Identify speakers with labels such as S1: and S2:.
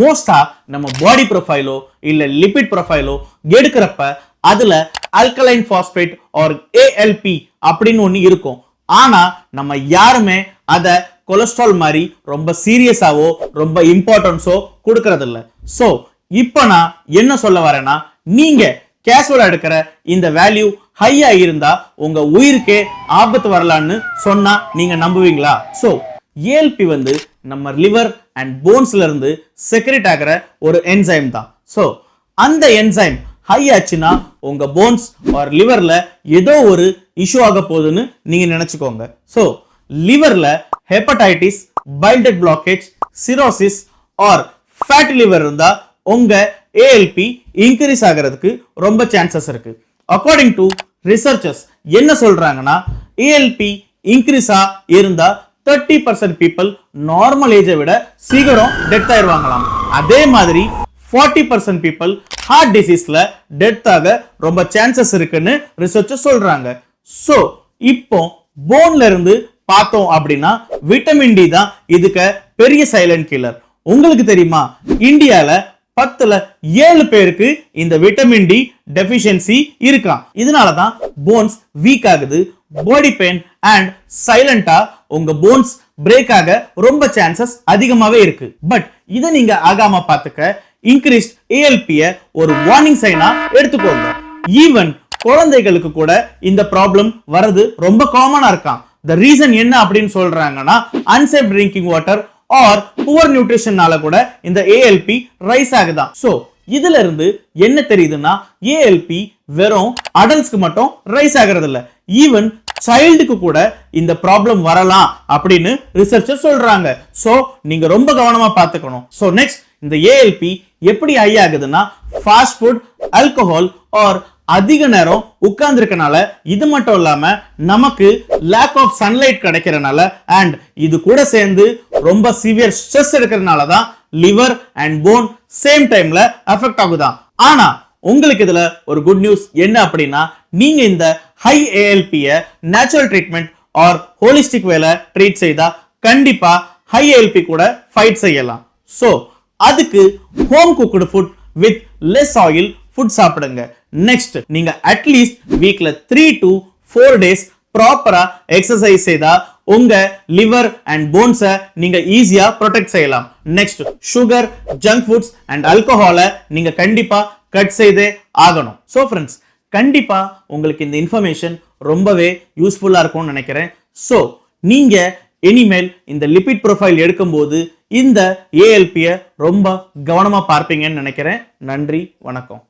S1: மோஸ்டாக நம்ம பாடி ப்ரொஃபைலோ இல்லை லிபிட் ப்ரொஃபைலோ எடுக்கிறப்ப அதில் அல்கலைன் ஃபாஸ்பேட் ஆர் ஏஎல்பி அப்படின்னு ஒன்று இருக்கும். ஆனால் நம்ம யாருமே அதை கொலஸ்ட்ரால் மாதிரி ரொம்ப சீரியஸாவோ ரொம்ப இம்பார்ட்டன்ஸோ கொடுக்கறதில்ல. ஸோ இப்போ நான் என்ன சொல்ல வரேன்னா நீங்கள் கேஷுவலாக எடுக்கிற இந்த வேல்யூ ஹையாக இருந்தால் உங்கள் உயிருக்கே ஆபத்து வரலான்னு சொன்னால் நீங்கள் நம்புவீங்களா? ஸோ ஏஎல்பி வந்து நம்ம லிவர் அண்ட் போன்ஸ்ல இருந்து செக்ரெட் ஆகிற ஒரு என்சைம் தான். ஸோ அந்த என்சைம் ஹை ஆச்சுன்னா உங்க போன்ஸ் ஆர் லிவர்ல ஏதோ ஒரு இஷ்யூ ஆக போகுதுன்னு நீங்க நினைச்சுக்கோங்க. So லிவர்ல hepatitis bile duct blockage cirrhosis or fatty liver இருந்தா உங்க ஏஎல்பி இன்க்ரீஸ் ஆகிறதுக்கு ரொம்ப சான்சஸ் இருக்கு. அக்கார்டிங் டு ரிசர்ச்சர்ஸ் என்ன சொல்றாங்கன்னா ஏஎல்பி இன்க்ரீஸா இருந்தா தேர்ட்டி பர்சன்ட் பீப்புள் நார்மல் ஏஜை விட சீக்கிரம் டெத் ஆயிடுவாங்களாம் அதே மாதிரி ஃபார்ட்டி பர்சன்ட் பீப்புள் ஹார்ட் டிசீஸ்ல டெத் ஆக ரொம்ப சான்சஸ் இருக்குன்னு ரிசர்ச்சை சொல்றாங்க. ஸோ இப்போ போன்ல இருந்து பார்த்தோம் அப்படின்னா விட்டமின் டி தான் இதுக்கு பெரிய சைலண்ட் கில்லர் உங்களுக்கு தெரியுமா? இந்தியால பத்துல ஏழு பேருக்கு இந்த விட்டமின் டி டெஃபிஷியன்சி இருக்கான் இதனால தான் போன்ஸ் வீக் ஆகுது பாடி பெயின் அண்ட் சைலண்டா உங்க போன்ஸ் பிரேக் ஆக ரொம்ப சான்சஸ் அதிகமாவே இருக்கு. பட் இதை நீங்க ஆகாம பார்த்துக்க இன்க்ரீஸ்ட் ஏஎல்பிய ஒரு வார்னிங் சைனா எடுத்துக்கோங்க. ஈவன் குழந்தைகளுக்கு கூட இந்த ப்ராப்ளம் வரது ரொம்ப காமனா இருக்கான் த ரீசன் என்ன அப்படின்னு சொல்றாங்கன்னா unsafe drinking water or poor நியூட்ரிஷன்னால கூட இந்த ஏஎல்பி ரைஸ் ஆகுதான் ஸோ இதுல இருந்து என்ன தெரியுதுன்னா ஏஎல்பி வெறும் அடல்ட்ஸ்க்கு மட்டும் ரைஸ் ஆகிறது இல்ல ஈவன் சைல்டுக்கு கூட இந்த ப்ராப்ளம் வரலாம் அப்படின்னு ரிசர்ச்சர் சொல்றாங்க. ஸோ நீங்க ரொம்ப கவனமா பார்த்துக்கணும். ஸோ நெக்ஸ்ட் இந்த ஏஎல்பி எப்படி ஐ ஆகுதுன்னா ஃபாஸ்ட் ஃபுட் ஆல்கஹால் ஆர் அதிக நேரம் உட்கார்ந்துருக்கனால இது மட்டும் இல்லாம நமக்கு லேக் ஆஃப் சன்லைட் கிடைக்கிறனால அண்ட் இது கூட சேர்ந்து ரொம்ப சிவியர் ஸ்ட்ரெஸ் இருக்கிறதுனால தான் லிவர் அண்ட் போன் சேம் டைம்ல அஃபெக்ட் ஆகுதான் ஆனா உங்களுக்கு இதுல ஒரு குட் நியூஸ் என்ன அப்படின்னா நீங்க இந்த ஹை ஏஎல்பிய நேச்சுரல் ட்ரீட்மெண்ட் ஆர் ஹோலிஸ்டிக் வேல ட்ரீட் செய்தா கண்டிப்பா ஹை ஏஎல்பி கூட ஃபைட் செய்யலாம். ஸோ அதுக்கு home cooked food with less oil food சாப்பிடுங்க. நெக்ஸ்ட் நீங்க அட்லீஸ்ட் வீக்ல த்ரீ டு ஃபோர் டேஸ் ப்ராப்பரா எக்ஸசைஸ் செய்தா உங்க லிவர் அண்ட் போன்ஸை நீங்க ஈஸியா ப்ரொடெக்ட் செய்யலாம். Next sugar junk foods and அல்கோஹாலை நீங்க கண்டிப்பா கட் செய்தே ஆகணும். ஸோ ஃப்ரெண்ட்ஸ் கண்டிப்பா உங்களுக்கு இந்த இன்ஃபர்மேஷன் ரொம்பவே யூஸ்ஃபுல்லா இருக்கும்னு நினைக்கிறேன். ஸோ நீங்க இனிமேல் இந்த லிபிட் ப்ரொஃபைல் எடுக்கும்போது இந்த ஏஎல்பியை ரொம்ப கவனமா பார்ப்பீங்கன்னு நினைக்கிறேன். நன்றி வணக்கம்.